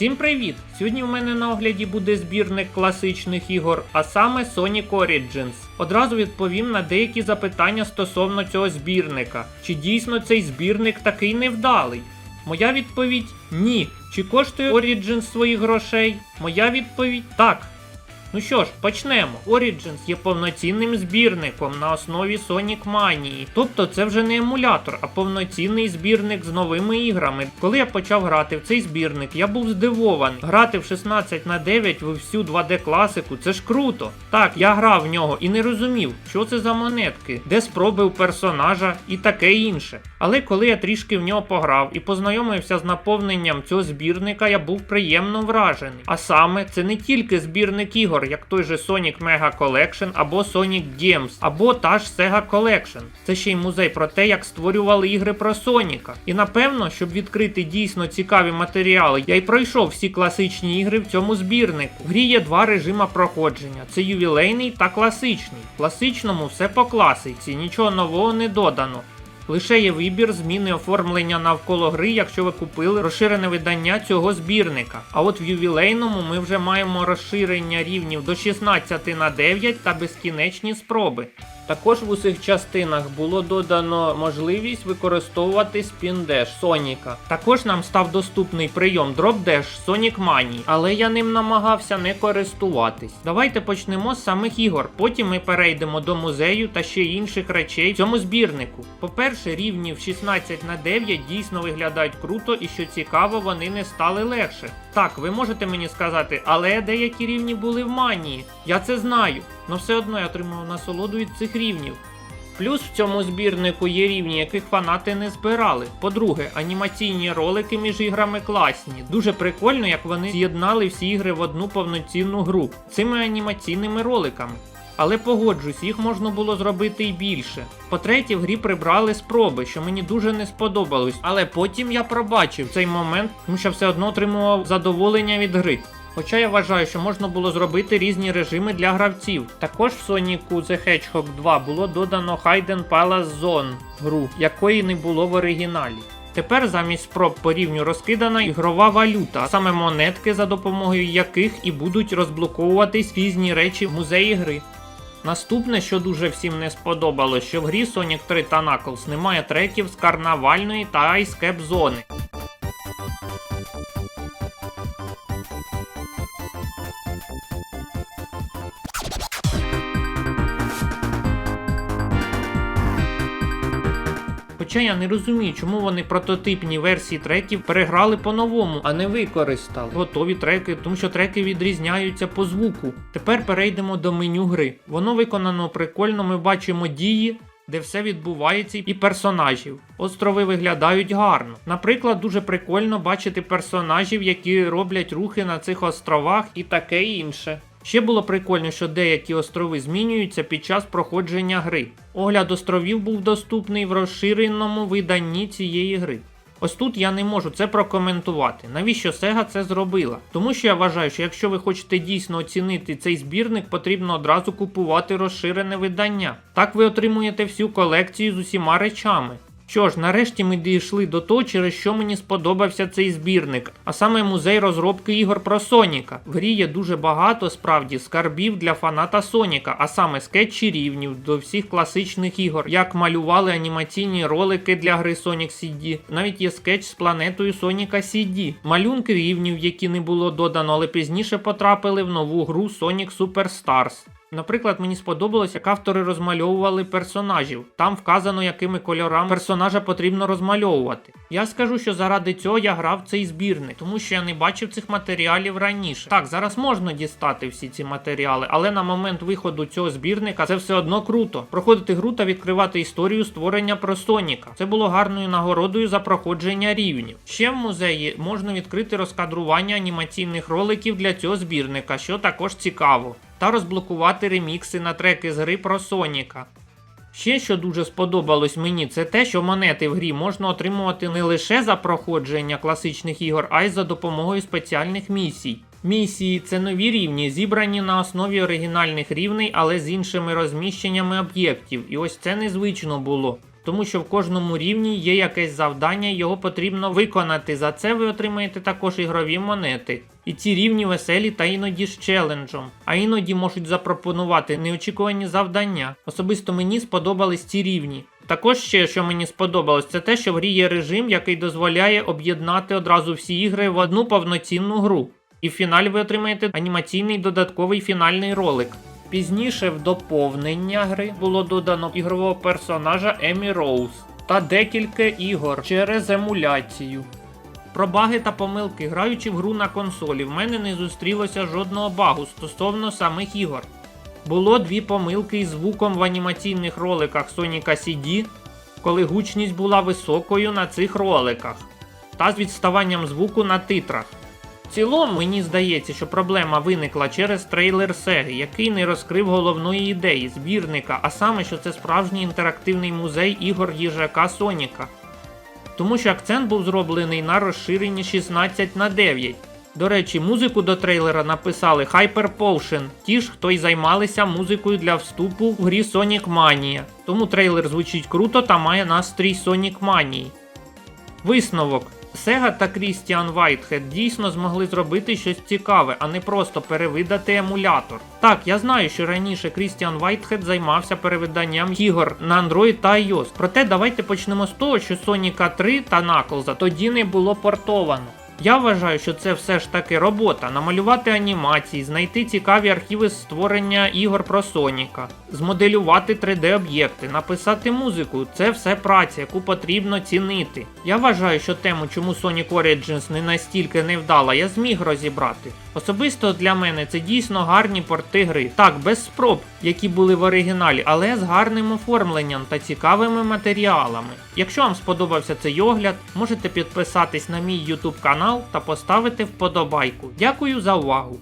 Всім привіт! Сьогодні в мене на огляді буде збірник класичних ігор, а саме Sonic Origins. Одразу відповім на деякі запитання стосовно цього збірника. Чи дійсно цей збірник такий невдалий? Моя відповідь ні. Чи коштує Origins своїх грошей? Моя відповідь так. Ну що ж, почнемо. Origins є повноцінним збірником на основі Sonic Mania. Тобто це вже не емулятор, а повноцінний збірник з новими іграми. Коли я почав грати в цей збірник, я був здивований. Грати в 16 на 9 в всю 2D класику це ж круто. Так, я грав в нього і не розумів, що це за монетки, де спроби у персонажа і таке інше. Але коли я трішки в нього пограв і познайомився з наповненням цього збірника, я був приємно вражений. А саме, це не тільки збірник ігор, як той же Sonic Mega Collection або Sonic Games, або та ж Sega Collection. Це ще й музей про те, як створювали ігри про Соніка. І напевно, щоб відкрити дійсно цікаві матеріали, я й пройшов всі класичні ігри в цьому збірнику. В грі є два режима проходження: це ювілейний та класичний. В класичному все по класиці, нічого нового не додано. Лише є вибір зміни оформлення навколо гри, якщо ви купили розширене видання цього збірника. А от в ювілейному ми вже маємо розширення рівнів до 16 на 9 та безкінечні спроби. Також в усіх частинах було додано можливість використовувати Dash Соніка. Також нам став доступний прийом Dash Sonic Mania, але я ним намагався не користуватись. Давайте почнемо з самих ігор, потім ми перейдемо до музею та ще інших речей в цьому збірнику. По-перше, рівні в 16 на 9 дійсно виглядають круто і що цікаво, вони не стали легше. Так, ви можете мені сказати, але деякі рівні були в манії. Я це знаю, але все одно я отримав насолоду від цих рівнів. Плюс в цьому збірнику є рівні, яких фанати не збирали. По-друге, анімаційні ролики між іграми класні. Дуже прикольно, як вони з'єднали всі ігри в одну повноцінну гру цими анімаційними роликами. Але погоджусь, їх можна було зробити і більше. По-третє, в грі прибрали спроби, що мені дуже не сподобалось. Але потім я пробачив цей момент, тому що все одно отримував задоволення від гри. Хоча я вважаю, що можна було зробити різні режими для гравців. Також в Sonic The Hedgehog 2 було додано Hidden Palace Zone гру, якої не було в оригіналі. Тепер замість спроб по рівню розкидана ігрова валюта, саме монетки, за допомогою яких і будуть розблоковуватись різні речі в музеї гри. Наступне, що дуже всім не сподобалось, що в грі Sonic 3 та Knuckles немає треків з карнавальної та айскеп зони. Хоча я не розумію, чому вони прототипні версії треків переграли по-новому, а не використали готові треки, тому що треки відрізняються по звуку. Тепер перейдемо до меню гри. Воно виконано прикольно, ми бачимо дії. Де все відбувається і персонажів. Острови виглядають гарно. Наприклад, дуже прикольно бачити персонажів, які роблять рухи на цих островах і таке інше. Ще було прикольно, що деякі острови змінюються під час проходження гри. Огляд островів був доступний в розширеному виданні цієї гри. Ось тут я не можу це прокоментувати. Навіщо Sega це зробила? Тому що я вважаю, що якщо ви хочете дійсно оцінити цей збірник, потрібно одразу купувати розширене видання. Так ви отримуєте всю колекцію з усіма речами. Що ж, нарешті ми дійшли до того, через що мені сподобався цей збірник, а саме музей розробки ігор про Соніка. В грі є дуже багато справді скарбів для фаната Соніка, а саме скетчі рівнів до всіх класичних ігор, як малювали анімаційні ролики для гри Sonic CD. Навіть є скетч з планетою Соніка CD, малюнки рівнів, які не було додано, але пізніше потрапили в нову гру Sonic Superstars. Наприклад, мені сподобалось, як автори розмальовували персонажів. Там вказано, якими кольорами персонажа потрібно розмальовувати. Я скажу, що заради цього я грав цей збірник, тому що я не бачив цих матеріалів раніше. Так, зараз можна дістати всі ці матеріали, але на момент виходу цього збірника це все одно круто. Проходити гру та відкривати історію створення про Соніка. Це було гарною нагородою за проходження рівнів. Ще в музеї можна відкрити розкадрування анімаційних роликів для цього збірника, що також цікаво та розблокувати ремікси на треки з гри про Соніка. Ще що дуже сподобалось мені, це те, що монети в грі можна отримувати не лише за проходження класичних ігор, а й за допомогою спеціальних місій. Місії це нові рівні, зібрані на основі оригінальних рівней, але з іншими розміщеннями об'єктів. І ось це незвично було. Тому що в кожному рівні є якесь завдання, його потрібно виконати. За це ви отримаєте також ігрові монети. І ці рівні веселі та іноді з челенджем, а іноді можуть запропонувати неочікувані завдання. Особисто мені сподобались ці рівні. Також ще, що мені сподобалось, це те, що в грі є режим, який дозволяє об'єднати одразу всі ігри в одну повноцінну гру. І в фіналі ви отримаєте анімаційний додатковий фінальний ролик. Пізніше в доповнення гри було додано ігрового персонажа Емі Роуз та декілька ігор через емуляцію. Про баги та помилки, граючи в гру на консолі, в мене не зустрілося жодного багу стосовно самих ігор. Було дві помилки із звуком в анімаційних роликах Sonic CD, коли гучність була високою на цих роликах, та з відставанням звуку на титрах. В цілому мені здається, що проблема виникла через трейлер Сеги, який не розкрив головної ідеї збірника, а саме, що це справжній інтерактивний музей ігор їжака Соніка. Тому що акцент був зроблений на розширенні 16 на 9. До речі, музику до трейлера написали Hyper Potion, ті ж, хто й займалися музикою для вступу в грі Sonic Mania. Тому трейлер звучить круто та має настрій Sonic Mania. Висновок. Sega та Christian Whitehead дійсно змогли зробити щось цікаве, а не просто перевидати емулятор. Так, я знаю, що раніше Christian Whitehead займався перевиданням ігор на Android та iOS. Проте давайте почнемо з того, що Sonic 3 та Knuckles тоді не було портовано. Я вважаю, що це все ж таки робота намалювати анімації, знайти цікаві архіви створення ігор про Соніка, змоделювати 3D-об'єкти, написати музику це все праця, яку потрібно цінити. Я вважаю, що тему, чому Sonic Origins не настільки невдала, я зміг розібрати. Особисто для мене це дійсно гарні порти гри. Так, без спроб, які були в оригіналі, але з гарним оформленням та цікавими матеріалами. Якщо вам сподобався цей огляд, можете підписатись на мій YouTube канал та поставити вподобайку. Дякую за увагу!